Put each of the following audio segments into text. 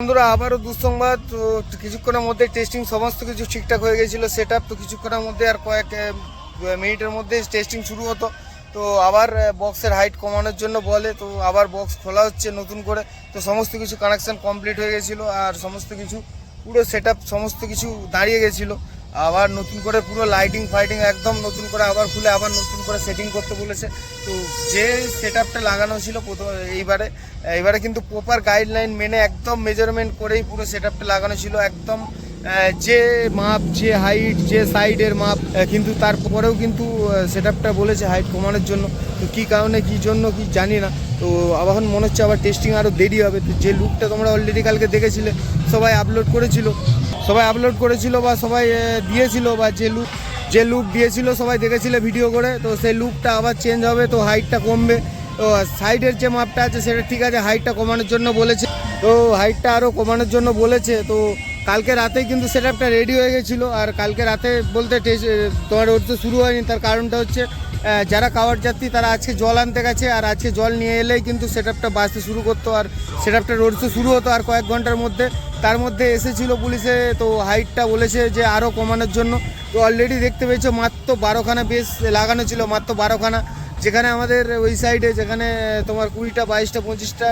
বন্ধুরা, আবারও দুঃসংবাদ। তো কিছুক্ষণের মধ্যে টেস্টিং সমস্ত কিছু ঠিকঠাক হয়ে গেছিল সেট তো কিছুক্ষণের মধ্যে আর কয়েক মিনিটের মধ্যে টেস্টিং শুরু হতো। তো আবার বক্সের হাইট কমানোর জন্য বলে, তো আবার বক্স খোলা হচ্ছে নতুন করে। তো সমস্ত কিছু কানেকশান কমপ্লিট হয়ে গেছিল আর সমস্ত কিছু, পুরো সেট সমস্ত কিছু দাঁড়িয়ে গেছিল। আবার নতুন করে পুরো লাইটিং ফাইটিং একদম নতুন করে আবার খুলে আবার নতুন করে সেটিং করতে বলেছে। তো যে সেট আপটা লাগানো ছিল প্রথম এইবারে এইবারে কিন্তু প্রপার গাইডলাইন মেনে একদম মেজারমেন্ট করেই পুরো সেট আপটা লাগানো ছিল। একদম যে মাপ, যে হাইট যে সাইডের মাপ কিন্তু তারপরেও কিন্তু সেট আপটা বলেছে হাইট কমানোর জন্য। তো কী কারণে, কী জন্য, কি জানি না। তো আবার এখন মনে হচ্ছে আবার টেস্টিং আরও দেরি হবে। তো যে লুকটা তোমরা অলরেডি কালকে দেখেছিলে, সবাই আপলোড করেছিল। সবাই আপলোড করেছিল বা সবাই দিয়েছিল বা যে লুক যে লুক দিয়েছিল সবাই দেখেছিল ভিডিও করে, তো সেই লুকটা আবার চেঞ্জ হবে, তো হাইটটা কমবে। তো সাইডের যে মাপটা আছে সেটা ঠিক আছে হাইটটা কমানোর জন্য বলেছে। তো হাইটটা আরও কমানোর জন্য বলেছে, তো কালকে রাতেই কিন্তু সেটআপটা রেডি হয়ে গেছিল। আর কালকে রাতে বলতে তোমার ওর তো শুরু হয়নি, তার কারণটা হচ্ছে যারা কাওয়ার যাত্রী, তারা আজকে জল আনতে গেছে, আর আজকে জল নিয়ে এলেই কিন্তু সেট আপটা বাঁচতে শুরু করতো, আর সেটআপটা রোড তো শুরু হতো আর কয়েক ঘণ্টার মধ্যে। তার মধ্যে এসেছিল পুলিশে, তো হাইটটা বলেছে যে আরও কমানোর জন্য। তো অলরেডি দেখতে পেয়েছ, মাত্র বারোখানা বেশ লাগানো ছিল, মাত্র বারোখানা। যেখানে আমাদের ওই সাইডে যেখানে তোমার কুড়িটা, বাইশটা, পঁচিশটা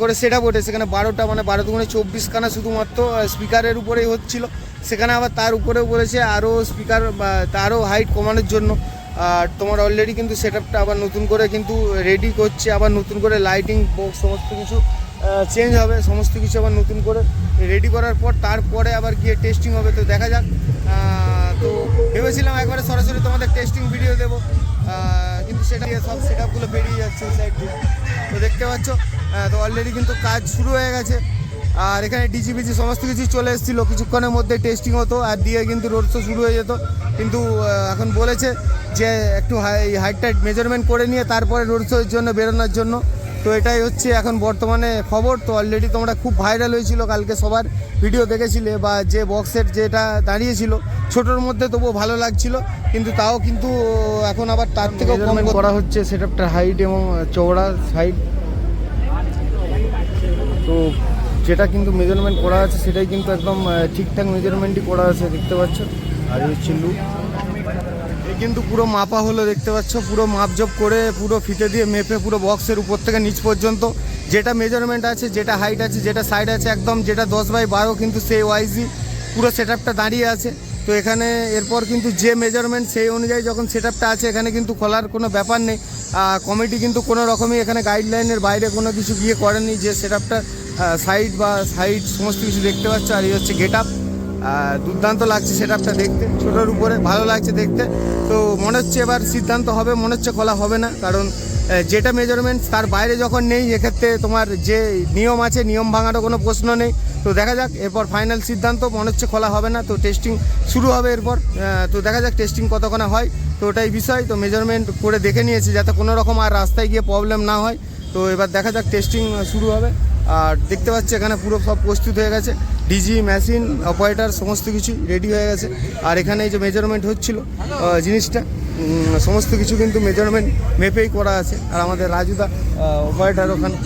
করে সেট আপ ওঠে সেখানে বারোটা মানে বারো দুগুণে চব্বিশখানা শুধুমাত্র স্পিকারের উপরেই হচ্ছিল। সেখানে আবার তার উপরেও বলেছে আরও স্পিকার তারও হাইট কমানোর জন্য। আর তোমার অলরেডি কিন্তু সেট আপটা আবার নতুন করে কিন্তু রেডি করছে। আবার নতুন করে লাইটিং বক্স সমস্ত কিছু চেঞ্জ হবে। সমস্ত কিছু আবার নতুন করে রেডি করার পর তারপরে আবার গিয়ে টেস্টিং হবে। তো দেখা যাক। তো ভেবেছিলাম একবারে সরাসরি তোমাদের টেস্টিং ভিডিও দেবো। সেটা সব সেট আপগুলো বেরিয়ে যাচ্ছে তো দেখতে পাচ্ছ তো অলরেডি কিন্তু কাজ শুরু হয়ে গেছে। আর এখানে ডিজিপিজি সমস্ত কিছু চলে এসেছিল কিছুক্ষণের মধ্যে টেস্টিং হতো, আর দিয়ে কিন্তু রোড শো শুরু হয়ে যেত। কিন্তু এখন বলেছে যে একটু হাই হাইটটা মেজারমেন্ট করে নিয়ে তারপরে রোড শোয়ের জন্য বেরোনোর জন্য। তো এটাই হচ্ছে এখন বর্তমানে খবর। তো অলরেডি তোমরা খুব ভাইরাল হয়েছিল কালকে সবার। ভিডিও দেখেছিলে বা যে বক্সের যেটা দাঁড়িয়েছিল ছোটোর মধ্যে তবুও ভালো লাগছিল। কিন্তু তাও কিন্তু এখন আবার তার থেকেও কম করা হচ্ছে সেটআপটার হাইট এবং চওড়া সাইড তো যেটা কিন্তু মেজারমেন্ট করা আছে সেটাই কিন্তু একদম ঠিকঠাক মেজারমেন্টই করা আছে দেখতে পাচ্ছ। আর হচ্ছে লুক কিন্তু পুরো মাপা হলো, দেখতে পাচ্ছ? পুরো মাপজোপ করে, পুরো ফিতে দিয়ে মেপে পুরো বক্সের উপর থেকে নিচ পর্যন্ত। যেটা মেজারমেন্ট আছে, যেটা হাইট আছে, যেটা সাইড আছে, একদম যেটা দশ বাই বারো কিন্তু সেই ওয়াইজই পুরো সেট দাঁড়িয়ে আছে। তো এখানে এরপর কিন্তু যে মেজারমেন্ট সেই অনুযায়ী যখন সেট আছে, এখানে কিন্তু খোলার কোনো ব্যাপার নেই। কমিটি কিন্তু কোনো রকমই এখানে গাইডলাইনের বাইরে কোনো কিছু গিয়ে করেনি যে সেট সাইড বা সাইড সমস্ত কিছু দেখতে পাচ্ছ। আর এই হচ্ছে গেট আপ দুর্দান্ত লাগছে সেটআপটা দেখতে। ছোটোর উপরে ভালো লাগছে দেখতে। তো মনে হচ্ছে এবার সিদ্ধান্ত হবে, মনে হচ্ছে খোলা হবে না। কারণ যেটা মেজারমেন্ট তার বাইরে যখন নেই, এক্ষেত্রে তোমার যে নিয়ম আছে, নিয়ম ভাঙারও কোনো প্রশ্ন নেই। তো দেখা যাক, এরপর ফাইনাল সিদ্ধান্ত, মনে হচ্ছে খোলা হবে না, তো টেস্টিং শুরু হবে এরপর। তো দেখা যাক টেস্টিং কতক্ষণে হয়। তো ওটাই বিষয়, তো মেজারমেন্ট করে দেখে নিয়েছি, যাতে কোনো রকম আর রাস্তায় গিয়ে প্রবলেম না হয়। তো এবার দেখা যাক টেস্টিং শুরু হবে। আর দেখতে পাচ্ছি এখানে পুরো সব প্রস্তুত হয়ে গেছে। ডিজি, মেশিন, অপারেটার, সমস্ত কিছু রেডি হয়ে গেছে। আর এখানে যে মেজারমেন্ট হচ্ছিল জিনিসটা সমস্ত কিছু কিন্তু মেজারমেন্ট মেপেই করা আছে। আর আমাদের রাজুদা অপারেটার ওখানে।